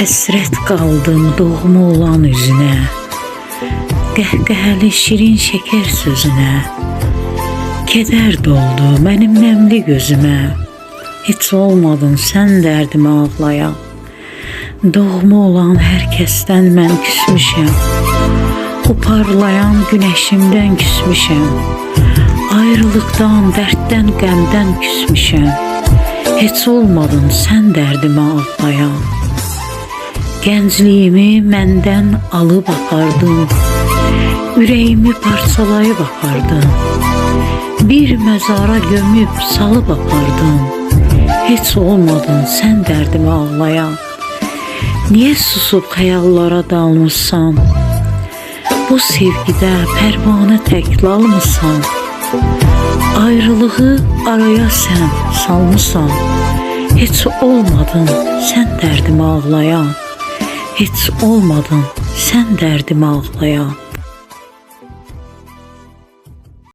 Həsrət qaldım doğma olan üzünə. Qəhqəhəli şirin şəkər sözünə. Kədər doldu mənim nəmli gözümə. Heç olmadın sən dərdimə ağlayan. Doğma olan hər kəsdən mən küsmüşəm. O parlayan günəşimdən küsmüşəm. Ayrılıqdan, dərddən, qəmdən küsmüşəm. Heç olmadın sən dərdimə ağlayan Gəncliyimi məndən alıb apardın Ürəyimi parçalayıb apardın Bir məzara gömüb salıb apardın Heç olmadın sən dərdimə ağlayan Niyə susub xəyallara dalmışsan? Bu sevgidə pərvanə tək lalmısan? Ayrılığı araya sən salmısan. Heç olmadın sən dərdimə ağlayan. Heç olmadın sən dərdimə ağlayan.